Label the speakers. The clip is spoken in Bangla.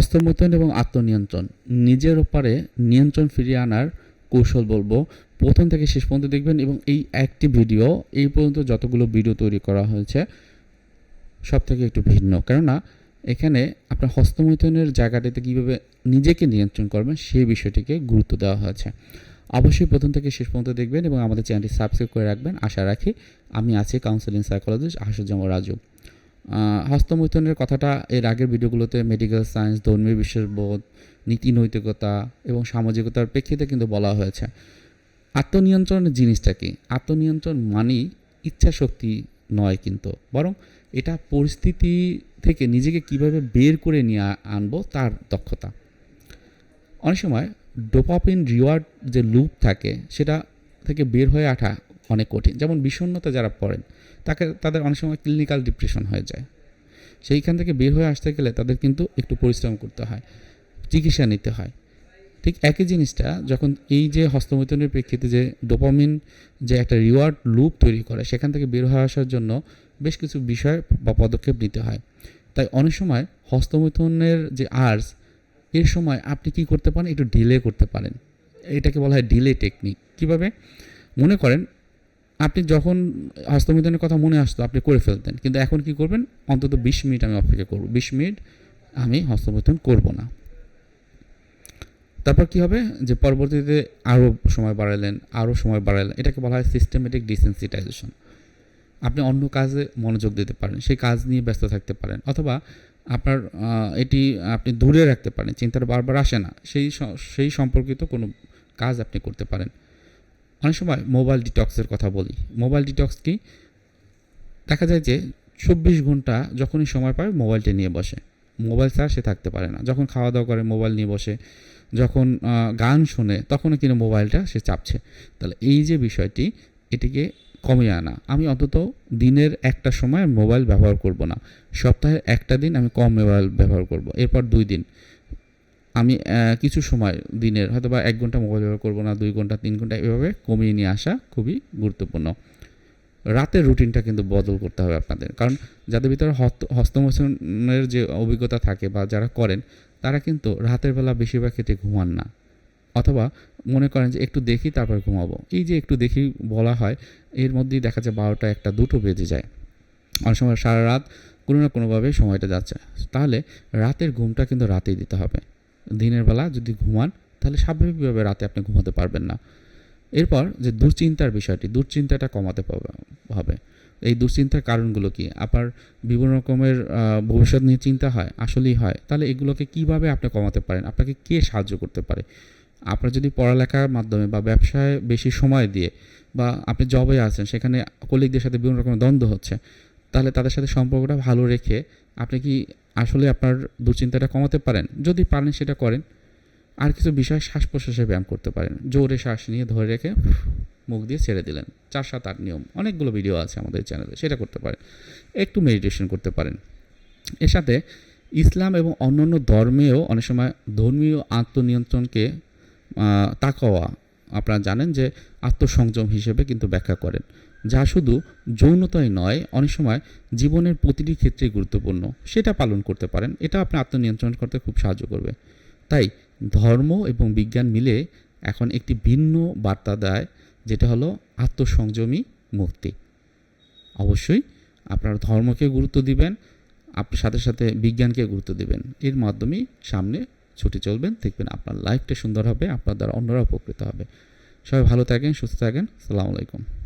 Speaker 1: হস্তমৈথুন এবং আত্মনিয়ন্ত্রণ। নিজের ওপারে নিয়ন্ত্রণ ফিরিয়ে আনার কৌশল বলব। প্রথম থেকে শেষ পর্যন্ত দেখবেন এবং এই একটি ভিডিও, এই পর্যন্ত যতগুলো ভিডিও তৈরি করা হয়েছে সব থেকে একটু ভিন্ন। কেননা, এখানে আপনার হস্তমৈথুনের জায়গাটিতে কীভাবে নিজেকে নিয়ন্ত্রণ করবেন, সেই বিষয়টিকে গুরুত্ব দেওয়া হয়েছে। অবশ্যই প্রথম থেকে শেষ পর্যন্ত দেখবেন এবং আমাদের চ্যানেলটি সাবস্ক্রাইব করে রাখবেন। আশা রাখি, আমি আছি কাউন্সিলিং সাইকোলজিস্ট আশুজামা রাজু। হস্তমৈথুনের কথাটা এর আগের ভিডিওগুলোতে মেডিকেল সায়েন্স ধর্মীয় বিশ্বাসবোধ নীতি নৈতিকতা এবং সামাজিকতার প্রেক্ষিতে কিন্তু বলা হয়েছে। আত্মনিয়ন্ত্রণের জিনিসটা কি? আত্মনিয়ন্ত্রণ মানেই ইচ্ছা শক্তি নয় কিন্তু। বরং এটা পরিস্থিতি থেকে নিজেকে কীভাবে বের করে নিয়ে আনব তার দক্ষতা। অনেক সময় ডোপাপিন রিওয়ার্ড যে লুপ থাকে, সেটা থেকে বের হয়ে আসা অনেক কঠিন। যেমন বিষণ্ণতা যারা পড়েন, তাকে, তাদের অনেক সময় ক্লিনিক্যাল ডিপ্রেশন হয়ে যায়। সেইখান থেকে বের হয়ে আসতে গেলে তাদের কিন্তু একটু পরিশ্রম করতে হয়, চিকিৎসা নিতে হয়। ঠিক একই জিনিসটা যখন এই যে হস্তমৈথুনের প্রেক্ষিতে যে ডোপামিন যে একটা রিওয়ার্ড লুপ তৈরি করে, সেখান থেকে বের হয়ে আসার জন্য বেশ কিছু বিষয় বা পদক্ষেপ নিতে হয়। তাই অনেক সময় হস্তমৈথুনের যে আর্স এর সময় আপনি কি করতে পারেন? একটু ডিলে করতে পারেন। এটাকে বলা হয় ডিলে টেকনিক কীভাবে? মনে করেন আপনি যখন হস্তমৈথুনের কথা মনে আসতো আপনি করে ফেলতেন। কিন্তু এখন কি করবেন? অন্তত বিশ মিনিট আমি অপেক্ষা করব। বিশ মিনিট আমি হস্তমৈথুন করব না। তারপর কি হবে? যে পরবর্তীতে আরও সময় বাড়ালেন আরও সময় বাড়ালেন। এটাকে বলা হয় সিস্টেমেটিক ডিসেন্সিটাইজেশন আপনি অন্য কাজে মনোযোগ দিতে পারেন, সেই কাজ নিয়ে ব্যস্ত থাকতে পারেন। অথবা আপনার এটি আপনি দূরে রাখতে পারেন চিন্তাটা বারবার আসে না। সেই সেই সম্পর্কিত কোনো কাজ আপনি করতে পারেন। অনেক সময় মোবাইল ডিটক্সের কথা বলি। মোবাইল ডিটক্স কি? দেখা যায় যে চব্বিশ ঘণ্টা যখনই সময় পায় মোবাইলটা নিয়ে বসে। মোবাইল ছাড়া সে থাকতে পারে না। যখন খাওয়া দাওয়া করে মোবাইল নিয়ে বসে, যখন গান শোনে, তখনও কিন্তু মোবাইলটা সে চাপছে। তাহলে এই যে বিষয়টি, এটিকে কমিয়ে আনা। আমি অন্তত দিনের একটা সময় মোবাইল ব্যবহার করব না। সপ্তাহের একটা দিন আমি কম মোবাইল ব্যবহার করব। এরপর দুই দিন। আমি কিছু সময় দিনের হয়তো বা এক ঘণ্টা মোবাইল ব্যবহার করব না, দুই ঘণ্টা, তিন ঘণ্টা এভাবে কমিয়ে নিয়ে আসা খুবই গুরুত্বপূর্ণ। রাতের রুটিনটা কিন্তু বদল করতে হবে আপনাদের। কারণ যাদের ভিতরে হস্ত হস্তমোচনের যে অভিজ্ঞতা থাকে বা যারা করেন, তারা কিন্তু রাতের বেলা বেশিরভাগ ক্ষেত্রে ঘুমান না। অথবা মনে করেন যে একটু দেখি তারপর ঘুমাবো। এই যে একটু দেখি বলা হয়, এর মধ্যেই দেখা যায় বারোটা একটা দুটো বেজে যায়। অনেক সময় সারা রাত কোনো না কোনোভাবে সময়টা যাচ্ছে। তাহলে রাতের ঘুমটা কিন্তু রাতেই দিতে হবে। দিনের বেলা যদি ঘুমান, তাহলে স্বাভাবিকভাবে রাতে আপনি ঘুমাতে পারবেন না। এরপর যে দুশ্চিন্তার বিষয়টি, দুশ্চিন্তাটা কমাতে হবে। এই দুশ্চিন্তার কারণগুলো কি? আপনার বিভিন্ন রকমের ভবিষ্যৎ নিয়ে চিন্তা হয়, আসলেই হয়। তাহলে এগুলোকে কীভাবে আপনি কমাতে পারেন? আপনাকে কে সাহায্য করতে পারে? আপনার যদি পড়ালেখার মাধ্যমে বা ব্যবসায় বেশি সময় দিয়ে বা আপনি জবে আছেন, সেখানে কলিগদের সাথে বিভিন্ন রকমের দ্বন্দ্ব হচ্ছে তাহলে তাদের সাথে সম্পর্কটা ভালো রেখে আপনি কি আসলে আপনার দুশ্চিন্তাটা কমাতে পারেন? যদি পারেন সেটা করেন। আর কিছু বিষয় শ্বাস প্রশ্বাসে ব্যায়াম করতে পারেন। জোরে শ্বাস নিয়ে ধরে রেখে মুখ দিয়ে ছেড়ে দিলেন। চার, সাত, আট নিয়ম। অনেকগুলো ভিডিও আছে আমাদের চ্যানেলে সেটা করতে পারেন। একটু মেডিটেশন করতে পারেন। এর সাথে ইসলাম এবং অন্যান্য ধর্মেও অনেক সময় ধর্মীয় আত্মনিয়ন্ত্রণকে তাকাওয়া। আপনারা জানেন যে আত্মসংযম হিসেবে কিন্তু ব্যাখ্যা করেন। যা শুধু যৌনতাই নয়, অনেক সময় জীবনের প্রতিটি ক্ষেত্রে গুরুত্বপূর্ণ। সেটা পালন করতে পারেন, এটা আপনি আত্মনিয়ন্ত্রণ করতে খুব সাহায্য করবে। তাই ধর্ম এবং বিজ্ঞান মিলে এখন একটি ভিন্ন বার্তা দেয়, যেটা হলো আত্মসংযমী মুক্তি। অবশ্যই আপনার ধর্মকে গুরুত্ব দিবেন, আপনার সাথে সাথে বিজ্ঞানকে গুরুত্ব দিবেন। এর মাধ্যমেই সামনে ছুটি চলবেন, দেখবেন আপনার লাইফটা সুন্দর হবে, আপনার দ্বারা অন্যরা উপকৃত হবে। সবাই ভালো থাকেন, সুস্থ থাকেন, সালামু আলাইকুম।